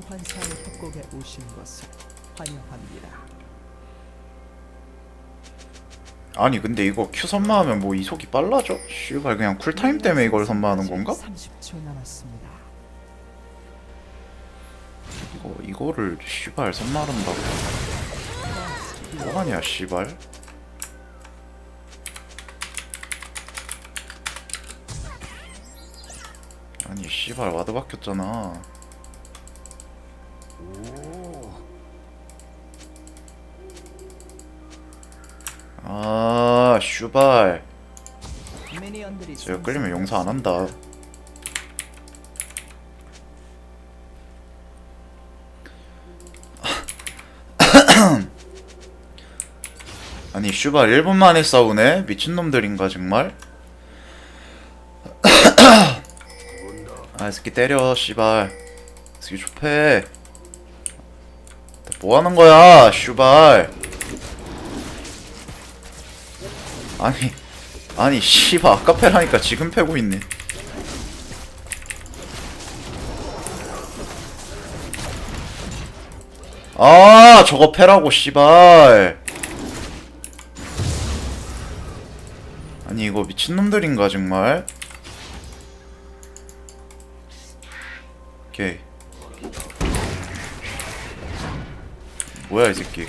소환사의 협곡에 오신 것을 환영합니다. 아니 근데 이거 Q 선마하면 뭐 이속이 빨라져? 씨발 그냥 쿨타임 때문에 이걸 선마하는 건가? 30초 남았습니다. 이거 이거를 씨발 선마한다고 뭐하냐 씨발 아니 씨발 와드 박혔잖아 아 슈발. 제가 끌리면 용서 안 한다. 아니 슈발 1분 만에 싸우네? 미친놈들인가 정말? 아 새끼 때려 씨발. 새끼 좁해. 뭐하는 거야 슈발 아니 아니 씨발 아까 패라니까 지금 패고 있네. 아 저거 패라고 씨발. 아니 이거 미친놈들인가 정말? 오케이. 뭐야 이 새끼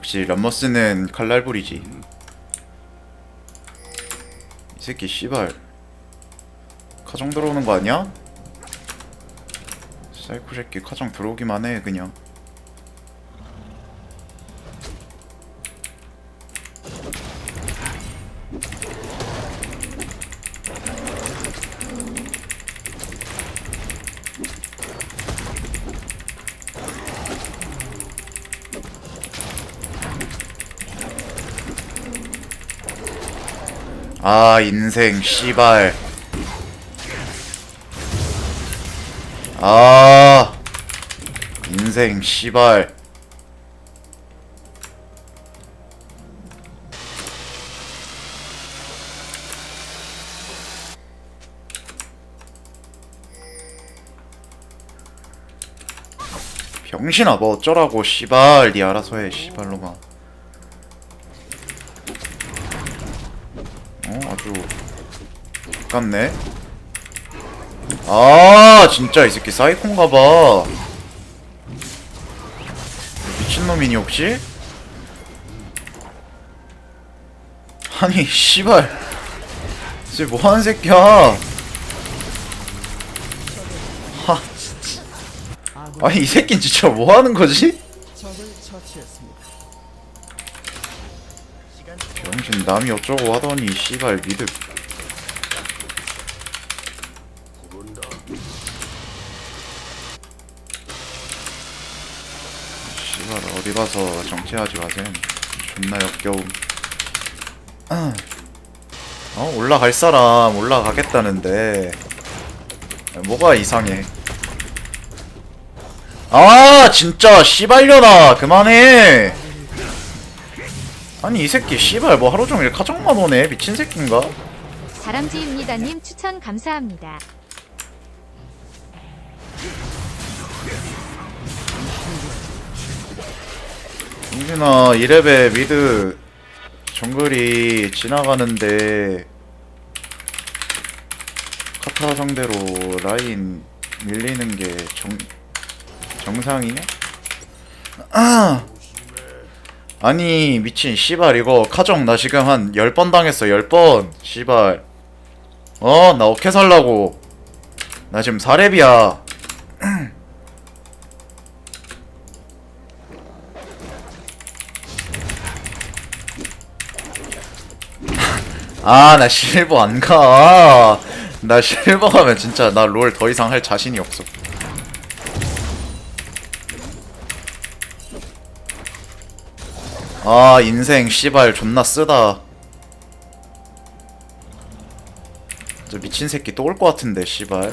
역시 람머스는 칼날불이지. 이 새끼 씨발. 카정 들어오는 거 아니야? 사이코 새끼 카정 들어오기만 해 그냥 아 인생 씨발. 아 인생 씨발. 병신아 뭐 어쩌라고 씨발. 니 알아서 해 씨발로마 어 똑같네 아 진짜 이 새끼 사이콘가봐 미친놈이니 혹시? 아니 씨발 쟤 뭐하는 새끼야 하 아군 아니 이 새끼는 진짜 뭐하는 거지? 적을 처치했습니다. 병신 남이 어쩌고 하더니 씨발 미드 씨발 어디 가서 정치하지 마셈. 존나 역겨움. 어 올라갈 사람 올라가겠다는데. 뭐가 이상해? 아 진짜 씨발려나 그만해 아니 이 새끼 씨발 뭐 하루 종일 카정만 오네 미친 새끼인가? 다람쥐입니다님 추천 감사합니다. 용진아 이레벨 미드 정글이 지나가는데 카타 상대로 라인 밀리는 게 정, 정상이냐? 아! 아니 미친 씨발 이거 카정 나 지금 한 10번 당했어 10번. 씨발. 어 나 어케 살라고. 나 지금 4렙이야. 아 나 실버 안가. 나 실버 가면 진짜 나 롤 더 이상 할 자신이 없어 아 인생 씨발 존나 쓰다. 저 미친 새끼 또 올 것 같은데 씨발.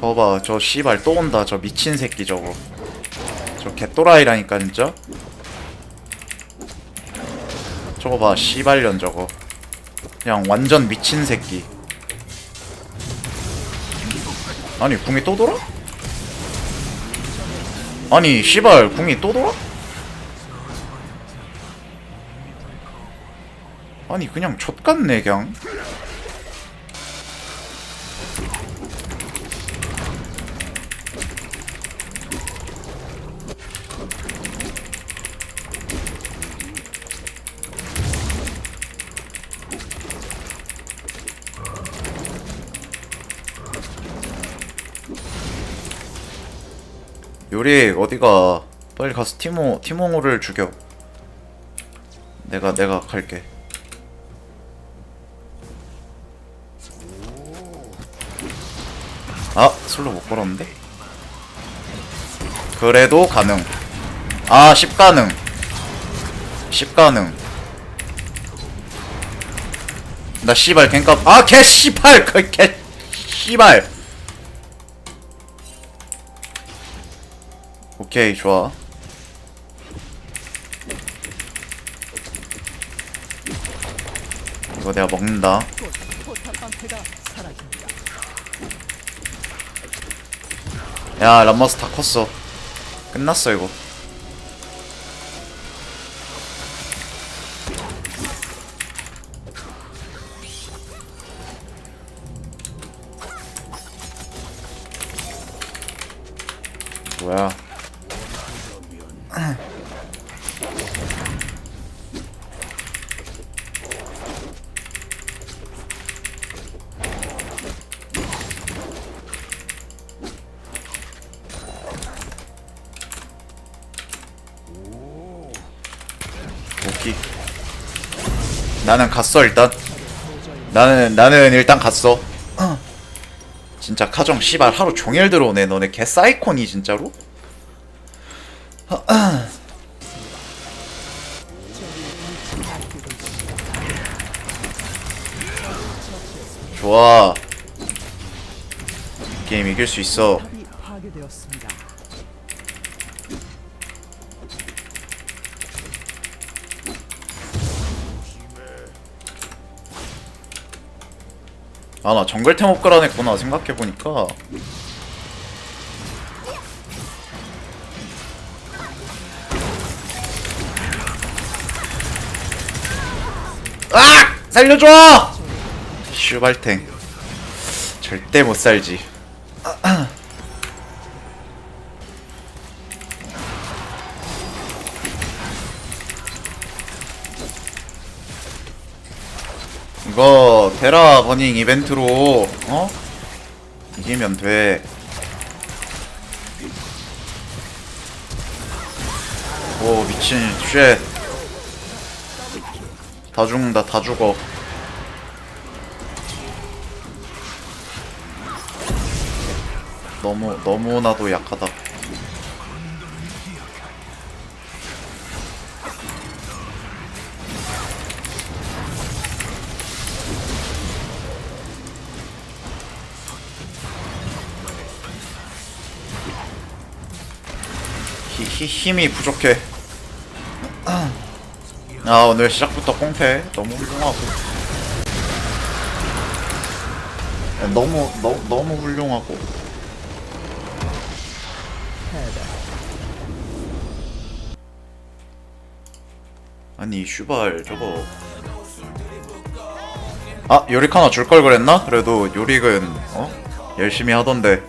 봐봐 저 씨발 또 온다 저 미친 새끼 저거. 저 개또라이라니까 진짜. 저거 봐 씨발년 저거. 그냥 완전 미친 새끼. 아니 궁이 또 돌아? 아니 씨발 궁이 또 돌아? 아니 그냥 좆같네 그냥 요리 어디가? 빨리 가서 티모 티몽호를 죽여. 내가 내가 갈게. 아 술로 못 걸었는데? 그래도 가능. 아 10가능. 10가능. 나 씨발 갱값. 아 개 씨발! 그개 씨발 오케이 좋아. 이거 내가 먹는다. 야 람머스 다 컸어. 끝났어 이거. 뭐야 나는 갔어 일단. 나는 나는 일단 갔어. 진짜 카정 씨발 하루 종일 들어오네 너네 개 사이콘이 진짜로? 좋아. 게임 이길 수 있어 아 나 정글템 업그레이드했구나 생각해보니까 아! 살려줘! 슈발탱 절대 못 살지 이거 테라 버닝 이벤트로 어? 이기면 돼. 오 미친 쉣. 다 죽는다 다 죽어. 너무 너무나도 약하다. 히, 히, 힘이 부족해. 아 오늘 시작부터 꽁패 너무 훌륭하고 야, 너무 너, 너무 훌륭하고. 아니 슈발 저거 아 요릭 하나 줄 걸 그랬나? 그래도 요릭은 어 열심히 하던데